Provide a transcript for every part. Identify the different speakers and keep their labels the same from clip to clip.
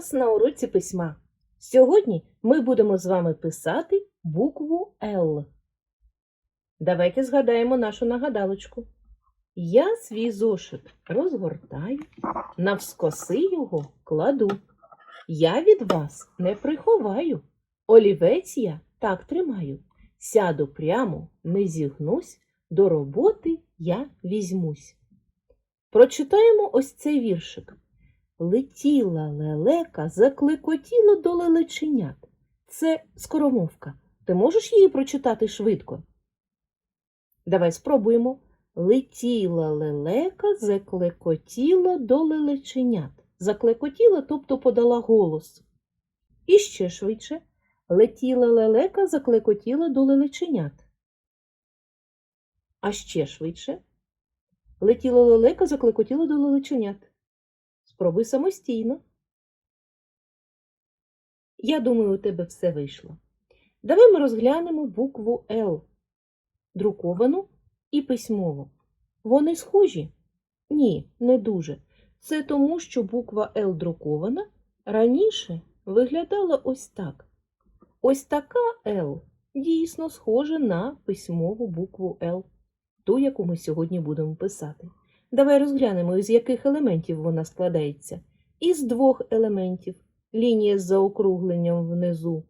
Speaker 1: вас на уроці письма. Сьогодні ми будемо з вами писати букву Л. Давайте згадаємо нашу нагадалочку. Я свій зошит розгортаю, навскоси його кладу. Я від вас не приховаю. Олівець я так тримаю. Сяду прямо, не зігнусь, до роботи я візьмусь. Прочитаємо ось цей віршик. Летіла лелека, закликотіла до лелеченят. Це скоромовка. Ти можеш її прочитати швидко? Давай спробуємо. Летіла лелека, заклекотіла до лелеченят. Заклекотіла, тобто подала голос. І ще швидше. Летіла лелека, заклекотіла до лелеченят. А ще швидше. Летіла лелека, заклекотіла до лелеченят. Спробуй самостійно. Я думаю, у тебе все вийшло. Давай ми розглянемо букву Л, друковану і письмову. Вони схожі? Ні, не дуже. Це тому, що буква Л друкована раніше виглядала ось так. Ось така Л дійсно схожа на письмову букву Л, ту, яку ми сьогодні будемо писати. Давай розглянемо, із яких елементів вона складається. Із двох елементів. Лінія з заокругленням внизу.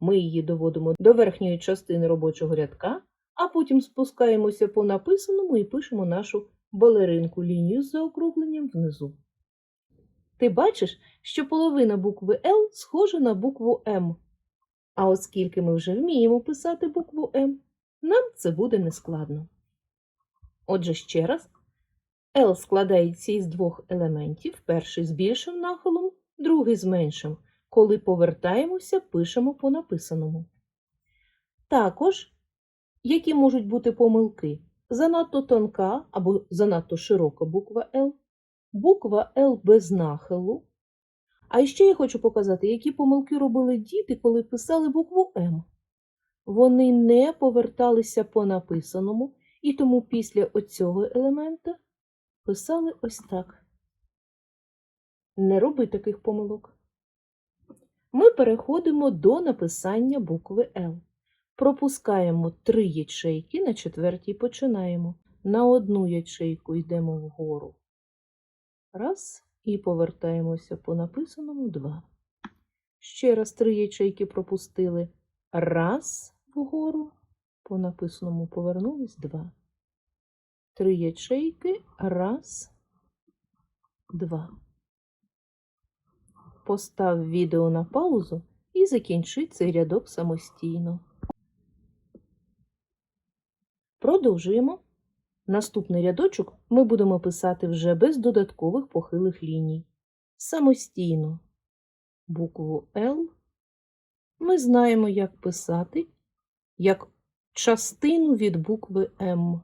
Speaker 1: Ми її доводимо до верхньої частини робочого рядка, а потім спускаємося по написаному і пишемо нашу балеринку лінію з заокругленням внизу. Ти бачиш, що половина букви Л схожа на букву М. А оскільки ми вже вміємо писати букву М, нам це буде нескладно. Отже, ще раз. L складається із двох елементів: перший з більшим нахилом, другий з меншим. Коли повертаємося, пишемо по написаному. Також, які можуть бути помилки? Занадто тонка або занадто широка буква L, буква L без нахилу. А ще я хочу показати, які помилки робили діти, коли писали букву М. Вони не поверталися по написаному, і тому після оцього елемента писали ось так. Не роби таких помилок. Ми переходимо до написання букви Л. Пропускаємо три ячейки, на четвертій починаємо. На одну ячейку йдемо вгору. Раз. І повертаємося по написаному два. Ще раз три ячейки пропустили. Раз вгору, по написаному повернулись два. Три ячейки. Раз, два. Постав відео на паузу і закінчи цей рядок самостійно. Продовжуємо. Наступний рядочок ми будемо писати вже без додаткових похилих ліній. Самостійно. Букву Л ми знаємо, як писати як частину від букви М.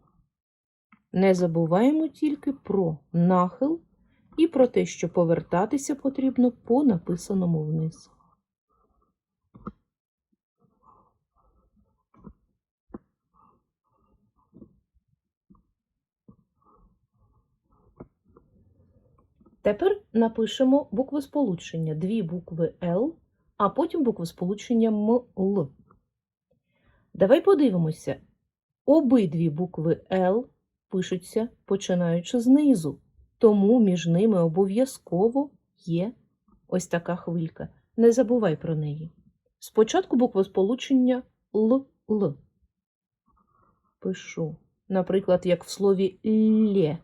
Speaker 1: Не забуваємо тільки про нахил і про те, що повертатися потрібно по написаному вниз. Тепер напишемо буквосполучення. Дві букви Л, а потім буквосполучення МЛ. Давай подивимося. Обидві букви Л пишуться починаючи знизу, тому між ними обов'язково є ось така хвилька. Не забувай про неї. Спочатку буквосполучення Л-Л. Пишу, наприклад, як в слові лє.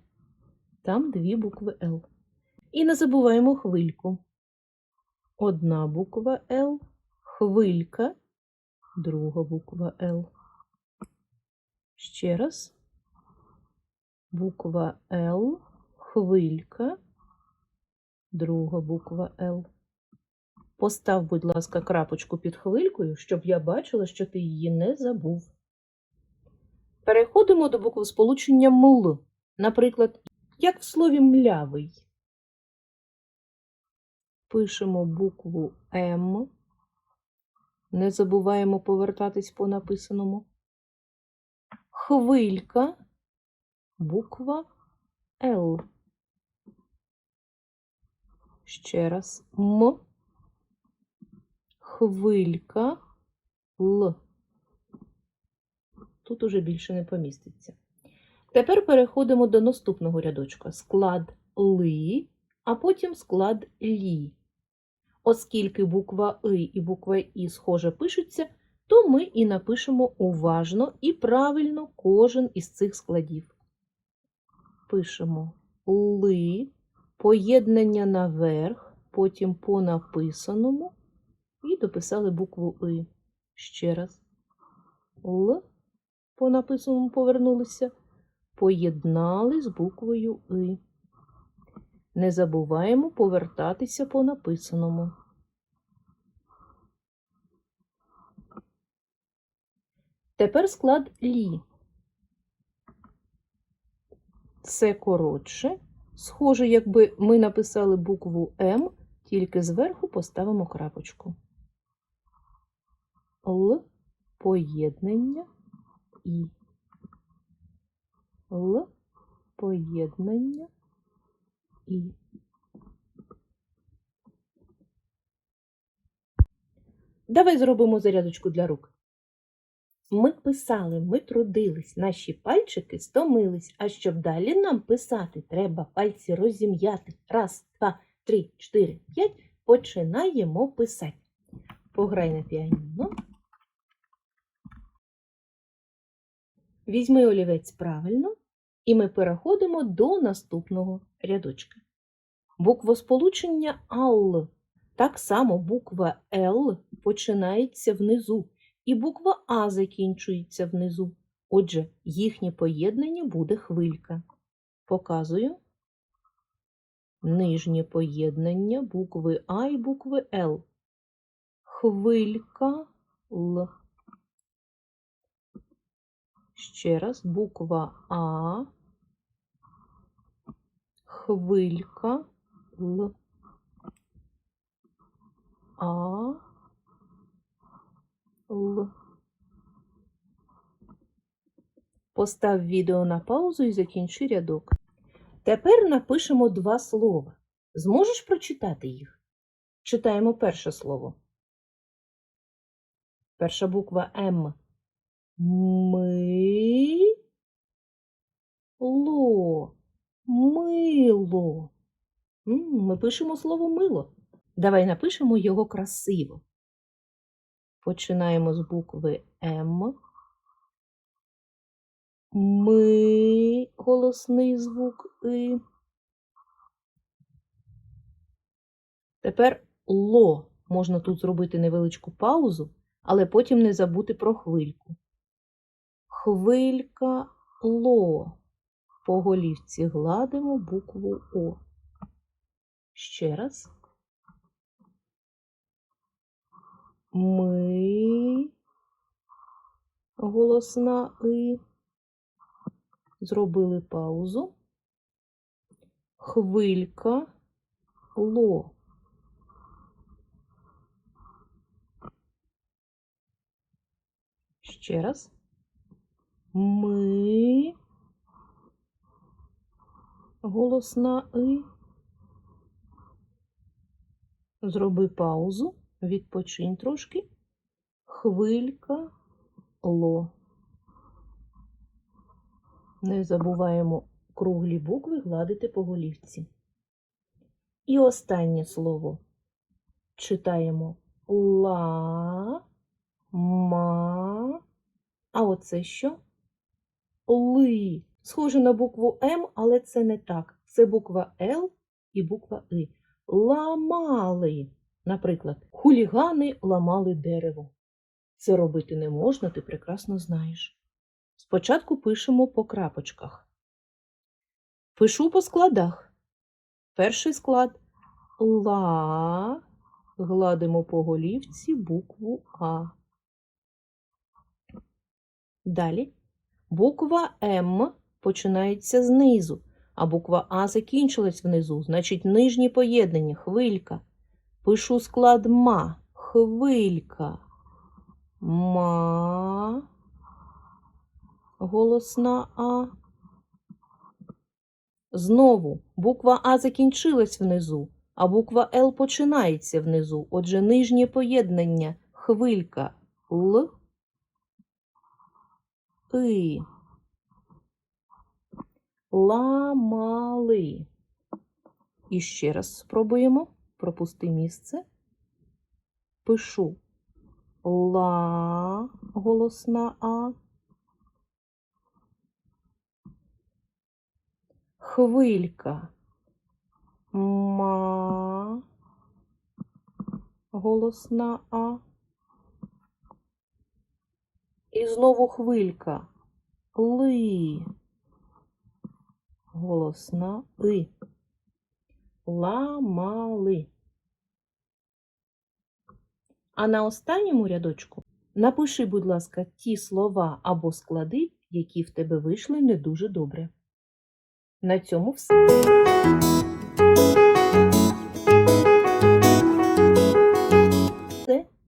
Speaker 1: Там дві букви Л. І не забуваємо хвильку. Одна буква Л, хвилька, друга буква Л. Ще раз. Буква Л, хвилька, друга буква Л. Постав, будь ласка, крапочку під хвилькою, щоб я бачила, що ти її не забув. Переходимо до букв сполучення МЛ. Наприклад, як в слові млявий. Пишемо букву М. Не забуваємо повертатись по написаному. Хвилька, буква Л. Ще раз М. хвилька, Л. Тут уже більше не поміститься. Тепер переходимо до наступного рядочка. Склад ли, а потім склад лі. Оскільки буква И і буква І схоже пишуться, то ми і напишемо уважно і правильно кожен із цих складів. Пишемо ли, поєднання наверх, потім по написаному і дописали букву И. Ще раз. Л по написаному повернулися, поєднали з буквою И. Не забуваємо повертатися по написаному. Тепер склад лі. Це коротше. Схоже, якби ми написали букву М, тільки зверху поставимо крапочку. Л поєднання І. Л поєднання І. Давай зробимо зарядочку для рук. Ми писали, ми трудились, наші пальчики стомились, а щоб далі нам писати, треба пальці розім'яти. Раз, два, три, чотири, п'ять. Починаємо писати. Пограй на піаніно. Візьми олівець правильно, і ми переходимо до наступного рядочка. Буквосполучення АЛ. Так само буква Л починається внизу, і буква А закінчується внизу. Отже, їхнє поєднання буде хвилька. Показую. Нижнє поєднання букви А і букви Л. Хвилька Л. Ще раз буква А, хвилька Л. А, Л. Постав відео на паузу і закінчи рядок. Тепер напишемо два слова. Зможеш прочитати їх? Читаємо перше слово. Перша буква М. Ми. Ло. Мило. Ми пишемо слово мило. Давай напишемо його красиво. Починаємо з букви М. Ми голосний звук И. Тепер ло. Можна тут зробити невеличку паузу, але потім не забути про хвильку. Хвилька ло. По голівці гладимо букву О. Ще раз. Ми. Голосна И. Зробили паузу. Хвилька ло. Ще раз. Ми. Голосна И. Зроби паузу, відпочинь трошки. Хвилька ло. Не забуваємо круглі букви гладити по голівці. І останнє слово читаємо ла, ма. А оце що? Ли. Схоже на букву М, але це не так. Це буква Л і буква И. Ламали. Наприклад, хулігани ламали дерево. Це робити не можна, ти прекрасно знаєш. Спочатку пишемо по крапочках. Пишу по складах. Перший склад ла. Гладимо по голівці букву А. Далі буква М починається знизу, а буква А закінчилась внизу, значить нижнє поєднання, хвилька. Пишу склад ма, хвилька. Ма. Голосна А. Знову буква А закінчилась внизу, А буква Л починається внизу. Отже, нижнє поєднання хвилька Л. И. Ламали. І ще раз спробуємо. Пропусти місце. Пишу ла голосна А. Хвилька. Ма. Голосна А. І знову хвилька. Ли. Голосна И. Ламали. А на останньому рядочку напиши, будь ласка, ті слова або склади, які в тебе вийшли не дуже добре. На цьому все.